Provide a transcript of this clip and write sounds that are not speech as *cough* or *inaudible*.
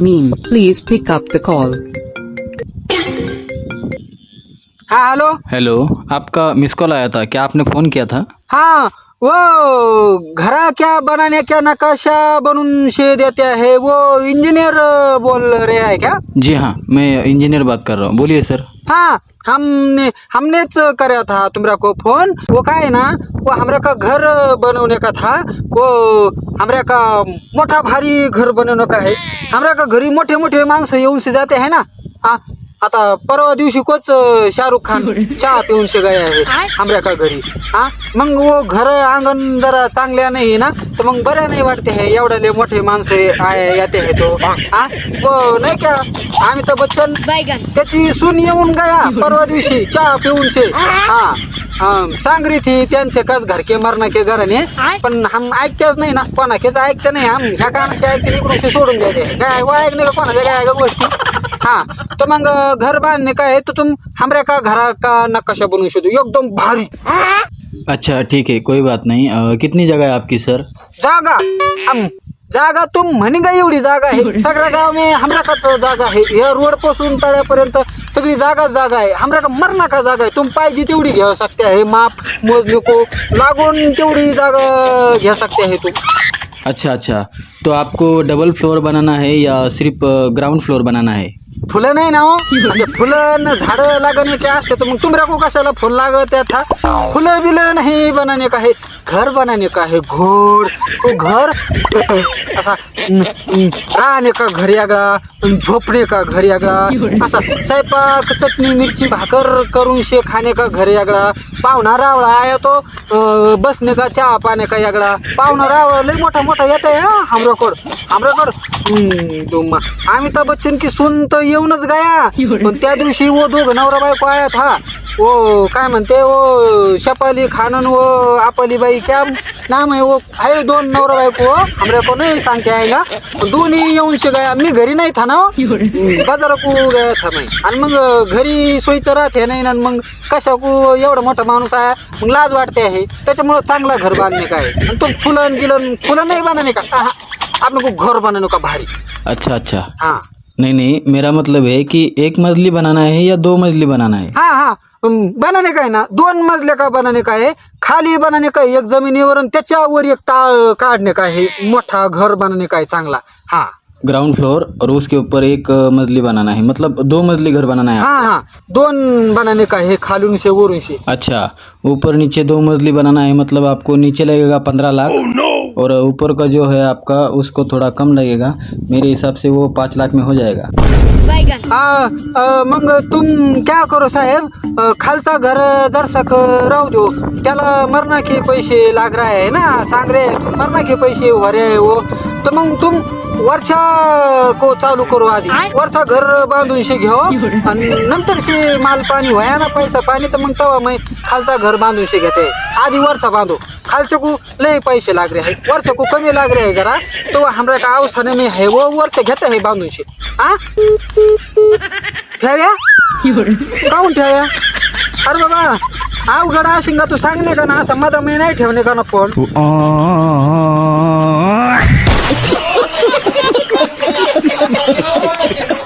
Meme, please pick up the call. हाँ hello hello आपका miss call आया था। क्या आपने फ़ोन किया था? हाँ वो घरा क्या बनाने क्या नकाशा बनून शे देते हैं? वो इंजीनियर बोल रहे हैं क्या? जी हाँ मैं इंजीनियर बात कर रहा हूँ। बोलिए सर। हाँ हमने हमनेच करा था तुम्हारा को फोन। वो काय है ना वो हमरा का घर बनवने का था। वो हमरा का मोठा भारी घर बनवणे का आहे हमरा का घरी मोठे मोठे माणसं येऊन से जाते है ना। हा आता परवा दिवशी कोच अं, शाहरुख खान चहा पिऊन गए आहे हमरा का घरी. हा? मग वो घर अंगण जरा चांगल्या नाही ना तर मग बऱ्या नाही वाटते है. एवढ्याले मोठे माणसं आय येते है तो. हा? वो नाही का? अमिताभ बच्चन. त्याची सून येऊन गया परवा दिवशी चहा पिऊन से हा. अं, सांग रही थी त्यांचे कस घर के मरना के घराने. पण हम ऐकतेच नाही ना कोणाकेच ऐकते नाही. हम ह्या कानाशी ऐकते इकडून ते सोडून द्यायचे काय वो ऐकणे का कोणाच्या काय का गोष्टी? हा. तर मग घर बांधणे काय आहे, तर तुम हमऱ्या का घरा का नकाशा बनवू शकतो एकदम भारी. अच्छा ठीक है कोई बात नहीं. अ, कितनी जगह है आपकी सर? जागा. हम जागा तुम म्हणे का एवढी जागा आहे? सगळ्या गाव में हमरा काच जागा आहे? या रोड पासून तळ्यापर्यंत सगळी जागा जागा आहे. हमरा का मरणा का जागा आहे? तुम पाहिजे तेवढी घ्या सकते आहे. माप मोजणी को लागून तेवढी जागा घ्या सकते आहे तू. अच्छा अच्छा. तो आपको डबल फ्लोर बनाना है या सिर्फ़ ग्राउंड फ्लोर बनाना है? फुलं नाही ना हो? म्हणजे फुलं न झाडं लागणे काय असते तर मग तुमरा को कशाला फुल लागत आहे था फुलं बिलं नाही बनाने का है घर बनाने का है घोड तो घर असा राहणे का घर यागळा झोपणे का घर यागळा असा स्वयंपाक चटणी मिरची भाकर करून शे खाणे का घर यागळा पाहुणा रावळा आहे तो बसणे का चहा पाणे का यागळा पाहुणा रावळा लय मोठा मोठा येत आहे हा हमराकड हमराकड. आम्ही तर अमिताभ बच्चन की सुन तर येऊनच गया. पण त्या दिवशी वो दोघ नवरा बायको आयात हा. वो काय म्हणते वो शपाली खानन वो आपली बाई क्या नाम आहे वो आहे दोन नवरा बायको हो. हमरे को नाही सांगते पण दोन्ही येऊन शे गया. मी घरी नाही था ना हो. हम्म, बाजारा को गया था मी आणि मग घरी सोयीचं राहते नाही ना मग कशा को एवढा मोठा माणूस आहे मग लाज वाटते आहे. त्याच्यामुळं चांगला घर बांधणे काय? आणि तो फुलन गिलन फुलं नाही बनाने का? हा, को घर बनाने का भारी? अच्छा अच्छा. हाँ. नहीं नहीं मेरा मतलब है कि एक मजली बनाना है या दो मजली बनाना है? हाँ हाँ अम, बनाने का आहे ना। दोन मजले का बनाने का आहे खाली बनाने का आहे, एक जमिनीवर आणि त्याच्यावर एक ताळ काढणे का आहे मोठा घर बनाने का आहे चांगला. हा. ग्राउंड फ्लोर और उसके ऊपर एक अ, मजली बनाना है मतलब दो मजली घर बनाना है हा हा. दोन बनाने का आहे खालून शे वरून शे अच्छा ऊपर नीचे दो मजली बनाना है मतलब आपको नीचे लगेगा पंद्रह लाख. और ऊपर का जो है आपका उसको थोड़ा कम लगेगा। मेरे हिसाब से वो पाँच लाख में हो जाएगा। मग तुम क्या करो साहेब? खालचा घर दर्शक राहू दो त्याला मरणा के पैसे लाग रहा है ना सांग रे। मरणा के पैसे हो रहे है वो। तर मग तुम वरच्या को चालू करू आधी। वरचा घर बांधून शे घेऊ आणि नंतर शे माल पाणी व्हाया ना पैसा पाणी तर मग तेव्हा मग खालचा घर बांधून शे घेते. आधी वरचा बांधू. खालच्या को लय पैसे लाग रहे है वरच्या को कमी लाग रहे है जरा. तो हमरा का अवसर में है वो वरचं घेते है बांधून शे हा ठेव्या? काऊन ठेव्या? अरे बाबा अवघड असेल का तू सांगणे का ना असं मधा मी नाही ठेवणे का ना फोन? *laughs*